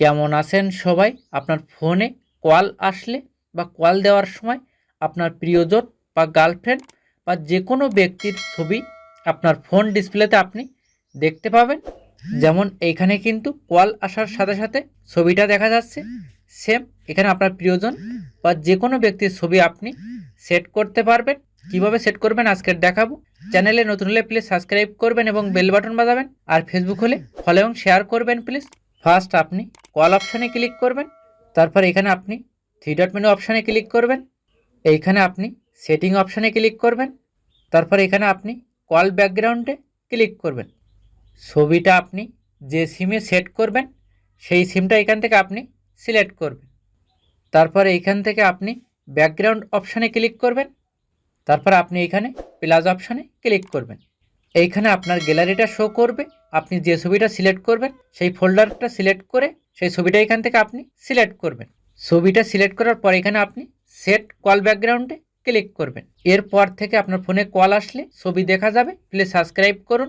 কেমন আছেন সবাই? আপনার ফোনে কল আসলে বা কল দেওয়ার সময় আপনার প্রিয়জন বা গার্লফ্রেন্ড বা যে কোনো ব্যক্তির ছবি আপনার ফোন ডিসপ্লেতে আপনি দেখতে পাবেন। যেমন এইখানে কিন্তু কল আসার সাথে সাথে ছবিটা দেখা যাচ্ছে। সেম এখানে আপনার প্রিয়জন বা যে কোনো ব্যক্তির ছবি আপনি সেট করতে পারবেন। কীভাবে সেট করবেন আজকের দেখাবো। চ্যানেলে নতুন হলে প্লিজ সাবস্ক্রাইব করবেন এবং বেল বাটন বাজাবেন। আর ফেসবুক হলে ফলো এবং শেয়ার করবেন প্লিজ। ফার্স্ট আপনি কল অপশানে ক্লিক করবেন, তারপর এখানে আপনি থ্রি ডট মেনু অপশানে ক্লিক করবেন, এইখানে আপনি সেটিং অপশানে ক্লিক করবেন, তারপর এখানে আপনি কল ব্যাকগ্রাউন্ডে ক্লিক করবেন। ছবিটা আপনি যে সিমে সেট করবেন, সেই সিমটা এখান থেকে আপনি সিলেক্ট করবেন। তারপর এইখান থেকে আপনি ব্যাকগ্রাউন্ড অপশানে ক্লিক করবেন, তারপর আপনি এখানে প্লাস অপশানে ক্লিক করবেন। এইখানে আপনার গ্যালারিটা শো করবে, আপনি যে ছবিটা সিলেক্ট করবেন, সেই ফোল্ডারটা সিলেক্ট করে সেই ছবিটা এখান থেকে আপনি সিলেক্ট করবেন। ছবিটা সিলেক্ট করার পর এখানে আপনি সেট কল ব্যাকগ্রাউন্ডে ক্লিক করবেন। এরপর থেকে আপনার ফোনে কল আসলে ছবি দেখা যাবে প্লিজ সাবস্ক্রাইব করুন।